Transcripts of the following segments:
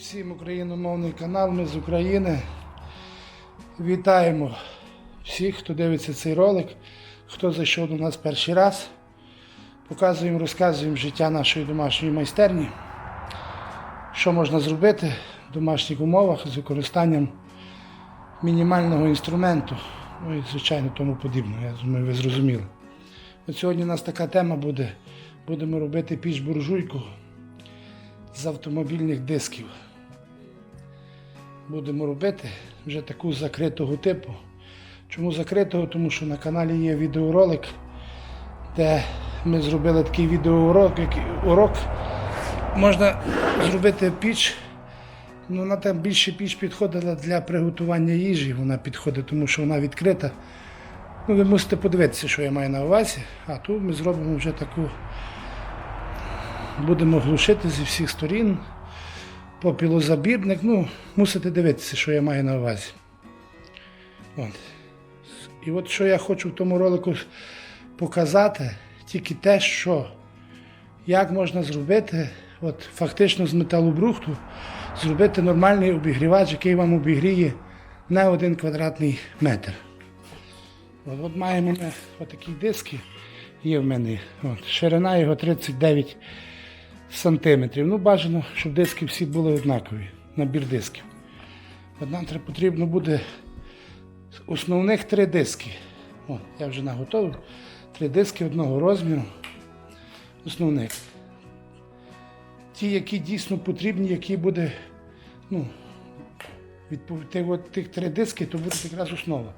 всім україномовний канал. Ми з України. Вітаємо всіх, хто дивиться цей ролик, хто зайшов до нас перший раз. Показуємо, розказуємо життя нашої домашньої майстерні, що можна зробити в домашніх умовах з використанням мінімального інструменту. Ну і, звичайно, тому подібне. Я думаю, ви зрозуміли. От сьогодні у нас така тема буде. Будемо робити піч буржуйку з автомобільних дисків. Будемо робити вже таку закритого типу. Чому закритого? Тому що на каналі є відеоролик, де ми зробили такий відеоурок, урок. Можна зробити піч. Ну, вона там більше піч підходила для приготування їжі. Вона підходить, тому що вона відкрита. Ну, ви мусите подивитися, що я маю на увазі. А тут ми зробимо вже таку будемо глушити зі всіх сторін. Попілозабірник. Ну, мусите дивитися, що я маю на увазі. От. І от що я хочу в тому ролику показати, тільки те, що як можна зробити, от фактично з металобрухту, зробити нормальний обігрівач, який вам обігріє на один квадратний метр. От, от маємо ми отакі диски, є в мене. От, ширина його 39 сантиметрів. Ну, бажано, щоб диски всі були однакові, набір дисків. Нам потрібно буде основних три диски. О, я вже наготовив. Три диски одного розміру. Основних. Ті, які дійсно потрібні, які буде, ну, от, тих три диски, то буде якраз основа.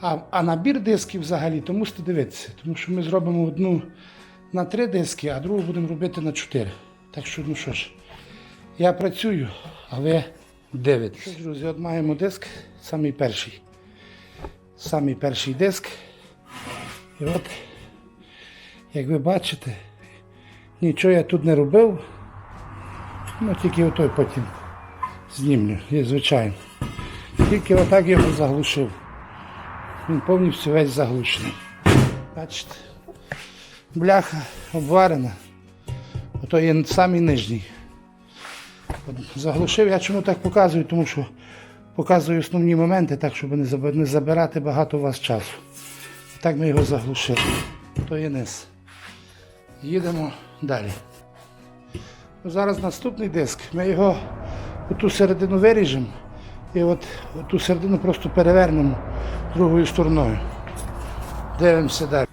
А, а набір дисків взагалі, то мусите дивитися, тому що ми зробимо одну на три диски, а другу будемо робити на чотири. Так що, ну що ж, я працюю, а ви дивитесь. Друзі, от маємо диск, самий перший. Самий перший диск. І от, як ви бачите, нічого я тут не робив. Ну, тільки отой потім знімлю, є звичайно. Тільки отак його заглушив. Він повністю весь заглушений. Бачите? Бляха обварена. Ото є самий нижній. Заглушив, я чому так показую, тому що показую основні моменти, так, щоб не забирати багато у вас часу. Так ми його заглушили. То є низ. Їдемо далі. Зараз наступний диск. Ми його оту середину виріжемо і от ту середину просто перевернемо другою стороною. Дивимося далі.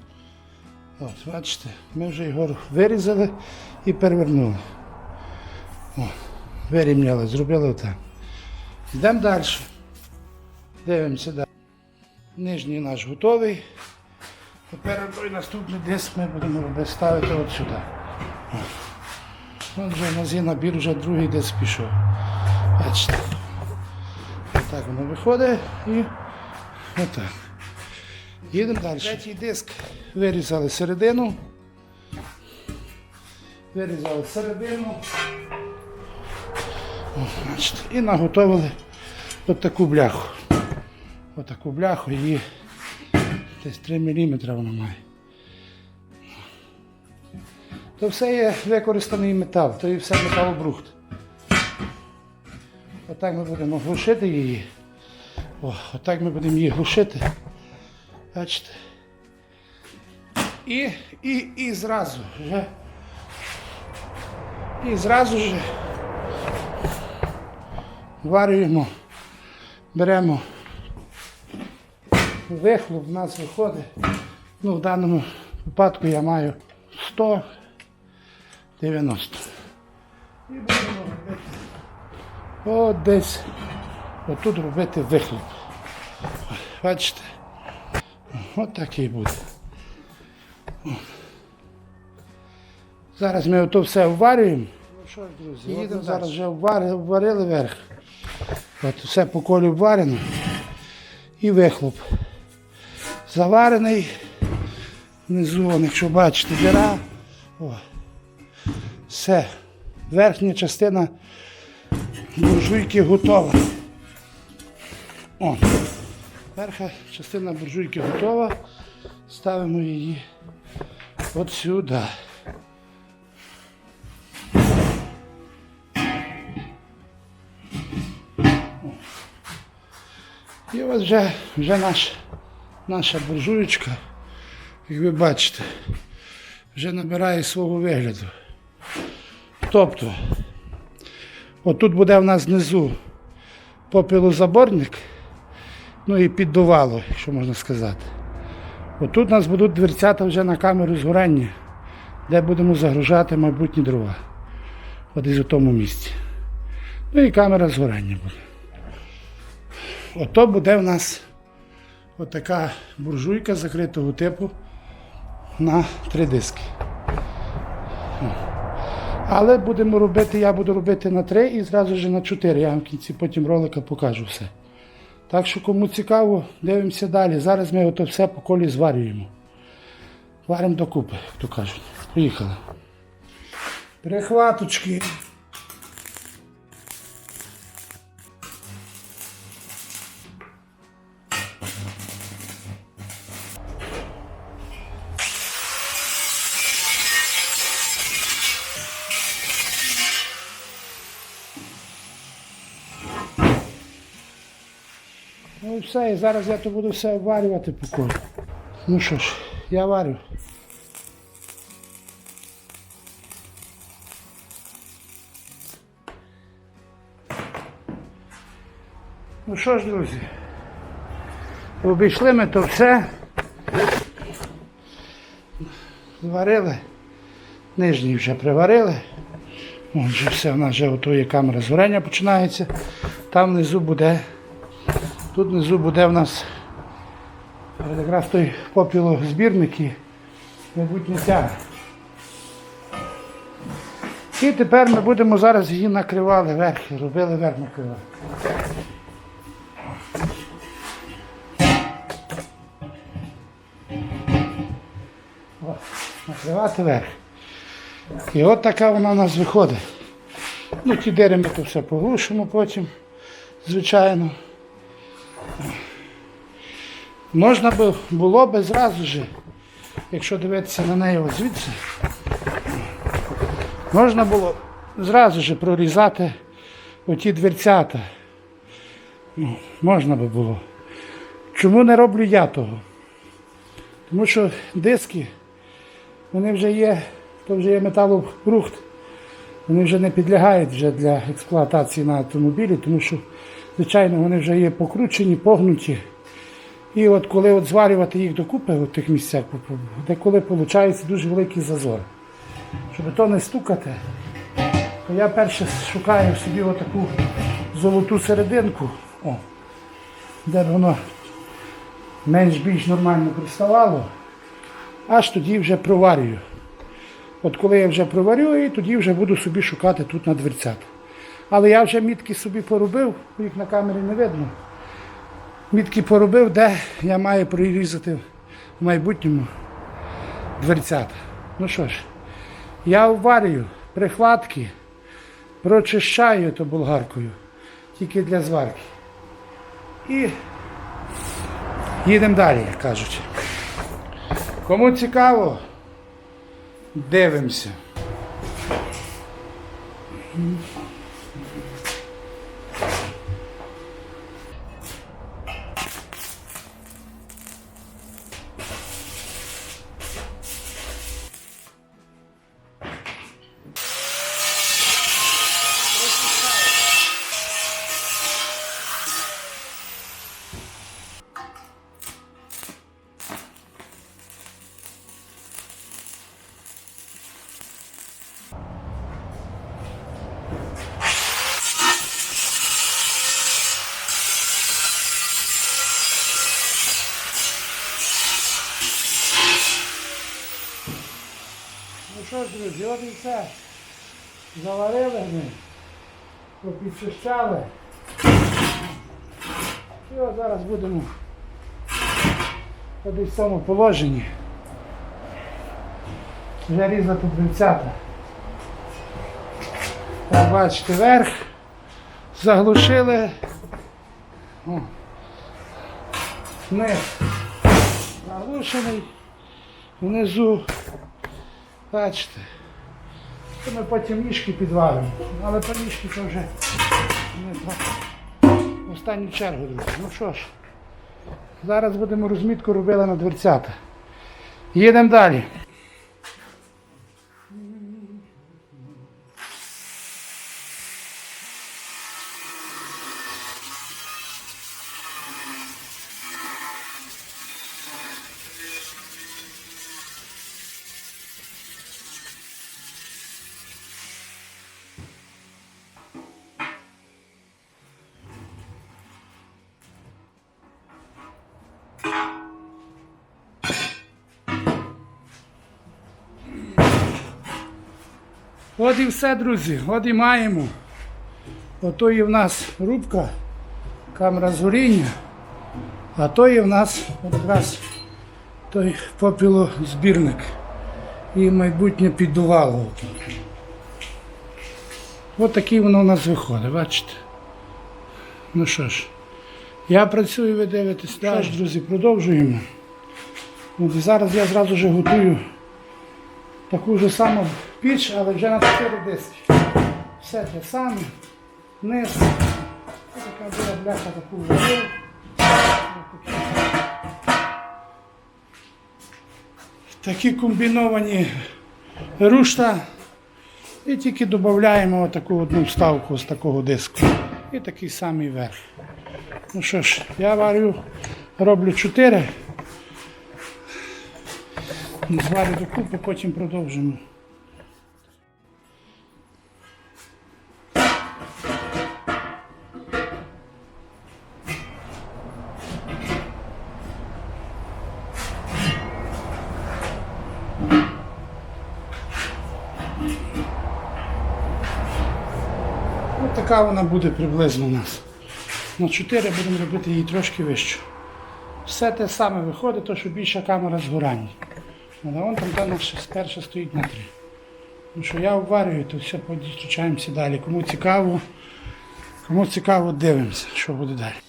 От, бачите, ми вже його вирізали і перевернули. О, вирівняли, зробили отак. Йдемо далі. Дивимося далі. Нижній наш готовий. Тепер той наступний диск ми будемо робити ставити от сюди. От вже нас є набір, вже другий диск пішов. Бачите. Отак воно виходить і отак. Їдемо далі. Третій диск вирізали середину. Вирізали середину. О, значить, і наготовили от таку бляху. От бляху її десь 3 мм вона має. То все є використаний метал, то і все металобрухт. Отак ми будемо глушити її. О, отак ми будемо її глушити. Бачите? І, і, і зразу вже. І зразу ж варюємо, беремо вихлоп, в нас виходить. Ну, в даному випадку я маю 190. І будемо робити от десь отут робити вихлоп. Бачите? От такий буде. Зараз ми ото все вварюємо. Ну що ж, друзі, їдемо зараз вже вварили, вварили верх. От все по колі вварено. І вихлоп. Заварений. Внизу, якщо бачите, діра. О. Все. Верхня частина буржуйки готова. О. Перша частина буржуйки готова. Ставимо її от сюди. І ось вже вже наш, наша буржуєчка, як ви бачите, вже набирає свого вигляду. Тобто, отут буде в нас знизу попилозаборник ну і піддувало, якщо можна сказати. Отут у нас будуть дверцята вже на камеру згорання, де будемо загружати майбутні дрова. От десь у тому місці. Ну і камера згорання буде. Ото буде в нас отака буржуйка закритого типу на три диски. Але будемо робити, я буду робити на три і зразу ж на чотири. Я вам в кінці потім ролика покажу все. Так що кому цікаво, дивимося далі. Зараз ми ото все по колі зварюємо. Варимо докупи, як то кажуть. Поїхали. Перехваточки. Ну і все, і зараз я то буду все обварювати по колу. Ну що ж, я варю. Ну що ж, друзі, обійшли ми то все. Зварили. Нижній вже приварили. Вже все, у нас вже готує камера згорання починається. Там внизу буде Тут внизу буде в нас якраз той попілозбірник і майбутня тяга. І тепер ми будемо зараз її накривали верх, робили верх накривали. Накривати верх. І от така вона у нас виходить. Ну, ті дири ми то все поглушимо потім, звичайно. Можна було би зразу ж, якщо дивитися на неї ось звідси, можна було зразу ж прорізати оті дверцята. Ну, можна би було. Чому не роблю я того? Тому що диски, вони вже є, то вже є металобрухт, вони вже не підлягають вже для експлуатації на автомобілі, тому що, звичайно, вони вже є покручені, погнуті. І от коли от зварювати їх докупи в тих місцях, деколи виходить дуже великий зазор. Щоб то не стукати, то я перше шукаю собі отаку золоту серединку, о, де б воно менш-більш нормально приставало, аж тоді вже проварюю. От коли я вже проварю, і тоді вже буду собі шукати тут на дверцят. Але я вже мітки собі поробив, їх на камері не видно. Мітки поробив, де я маю прорізати в майбутньому дверцята. Ну що ж, я варюю прихватки, прочищаю то болгаркою, тільки для зварки. І їдемо далі, як кажуть. Кому цікаво, дивимося. Друзі, от і все. Заварили ми, попідчищали. І от зараз будемо в цьому положенні. Вже різати дверцята. Так, бачите, верх заглушили. О. Низ заглушений. Внизу Бачите. Це ми потім ніжки підваримо. Але по ніжки це вже в останню чергу, друзі. Ну що ж, Зараз будемо розмітку робити на дверцята. Їдемо далі. От і все, друзі, от і маємо. Ото є в нас рубка, камера згоріння, а то є в нас якраз той попілозбірник і майбутнє піддувало. От такий воно у нас виходить, бачите? Ну що ж, я працюю, ви дивитесь далі. Друзі, продовжуємо. От зараз я зразу вже готую таку ж саму піч, але вже на 4 диски. Все те саме. Низ. Така була бляха таку варив. Такі комбіновані рушта. І тільки додаємо таку одну вставку з такого диску. І такий самий верх. Ну що ж, я варю, роблю 4. Зварю докупи, потім продовжимо. Така вона буде приблизно у нас. На 4 будемо робити її трошки вищу. Все те саме виходить, то що більша камера згорання. Але вон там та наша перша стоїть на 3. Ну що я обварюю, то все зустрічаємося далі. Кому цікаво, кому цікаво, дивимося, що буде далі.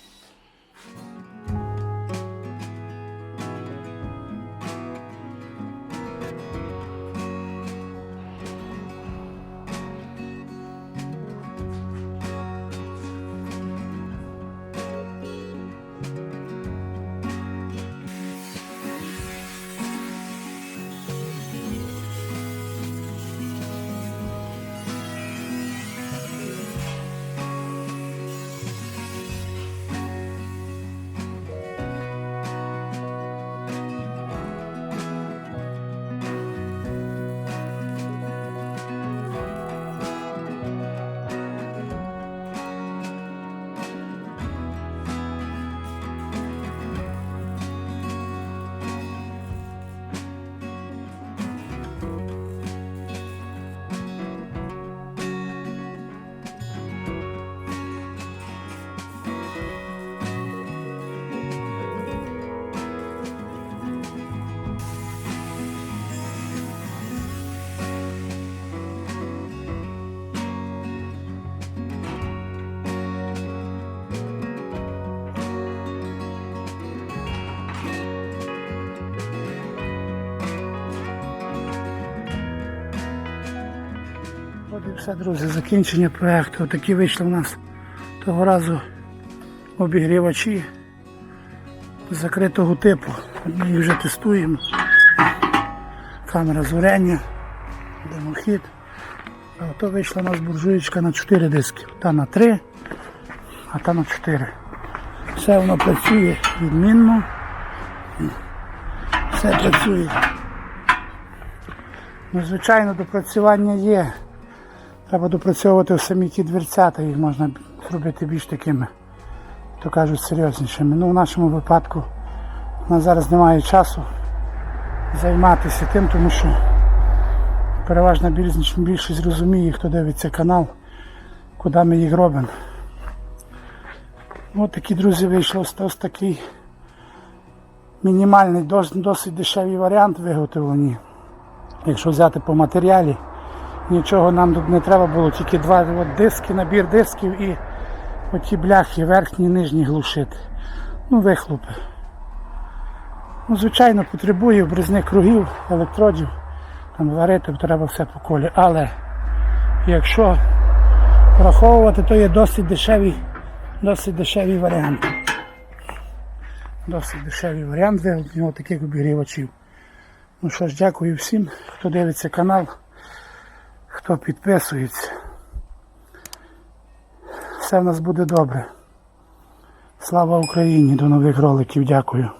І все, друзі, закінчення проєкту. Отакі вийшли у нас того разу обігрівачі закритого типу. Ми їх вже тестуємо. Камера зоряння, димохід. А ото вийшла у нас буржуєчка на 4 диски. Та на 3, а та на 4. Все воно працює відмінно. Все працює. Ну, звичайно, допрацювання є. Треба допрацьовувати самі ті дверцята, їх можна зробити більш такими, то кажуть, серйознішими. Ну, в нашому випадку у нас зараз немає часу займатися тим, тому що переважна більшість, розуміє, хто дивиться канал, куди ми їх робимо. Ось такі, друзі, вийшло ось, такий мінімальний, дос- досить дешевий варіант виготовлені. Якщо взяти по матеріалі, нічого нам тут не треба було, тільки два от диски, набір дисків і оті бляхи, верхні нижні глушити. Ну, вихлопи. Ну, звичайно, потребує обрізних кругів, електродів, там варити треба все по колі. Але якщо враховувати, то є досить дешевий, досить дешевий варіант. Досить дешеві варіанти у нього таких обігрівачів. Ну що ж, дякую всім, хто дивиться канал, хто підписується. Все в нас буде добре. Слава Україні! До нових роликів. Дякую.